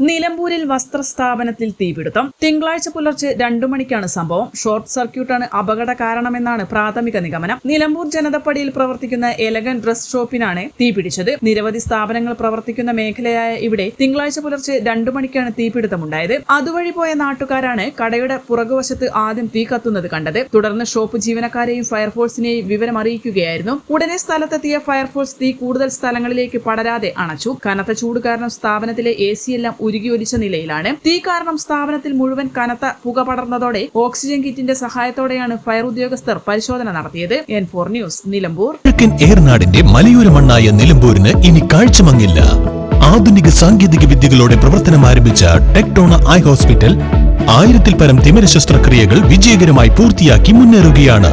നിലമ്പൂരിൽ വസ്ത്രസ്ഥാപനത്തിൽ തീപിടുത്തം. തിങ്കളാഴ്ച പുലർച്ചെ രണ്ടു മണിക്കാണ് സംഭവം. ഷോർട്ട് സർക്യൂട്ടാണ് അപകട കാരണമെന്നാണ് പ്രാഥമിക നിഗമനം. നിലമ്പൂർ ജനതപ്പടിയിൽ പ്രവർത്തിക്കുന്ന എലഗൻ ഡ്രസ് ഷോപ്പിനാണ് തീപിടിച്ചത്. നിരവധി സ്ഥാപനങ്ങൾ പ്രവർത്തിക്കുന്ന മേഖലയായ ഇവിടെ തിങ്കളാഴ്ച പുലർച്ചെ രണ്ടു മണിക്കാണ് തീപിടുത്തമുണ്ടായത്. അതുവഴി പോയ നാട്ടുകാരാണ് കടയുടെ പുറകുവശത്ത് ആദ്യം തീ കത്തുന്നത് കണ്ടത്. തുടർന്ന് ഷോപ്പ് ജീവനക്കാരെയും ഫയർഫോഴ്സിനെയും വിവരം അറിയിക്കുകയായിരുന്നു. ഉടനെ സ്ഥലത്തെത്തിയ ഫയർഫോഴ്സ് തീ കൂടുതൽ സ്ഥലങ്ങളിലേക്ക് പടരാതെ അണച്ചു. കനത്ത ചൂട് കാരണം സ്ഥാപനത്തിലെ എ സി എല്ലാം ഉരുകിയൊലിച്ച നിലയിലാണ്. തീ കാരണം സ്ഥാപനത്തിൽ മുഴുവൻ കനത്ത പുക പടർന്നതോടെ ഓക്സിജൻ കിറ്റിന്റെ സഹായത്തോടെയാണ് ഫയർ ഉദ്യോഗസ്ഥർ പരിശോധന നടത്തിയത്. N four news Nilambur. ഏർനാടിന്റെ മലയോര മണ്ണായ നിലമ്പൂരിന് ഇനി കാഴ്ചമങ്ങില്ല. ആധുനിക സാങ്കേതിക വിദ്യകളോടെ പ്രവർത്തനം ആരംഭിച്ച ടെക്ടോണ ഐ ഹോസ്പിറ്റൽ ആയിരത്തിൽ പരം തിമിര ശസ്ത്രക്രിയകൾ വിജയകരമായി പൂർത്തിയാക്കി മുന്നേറുകയാണ്.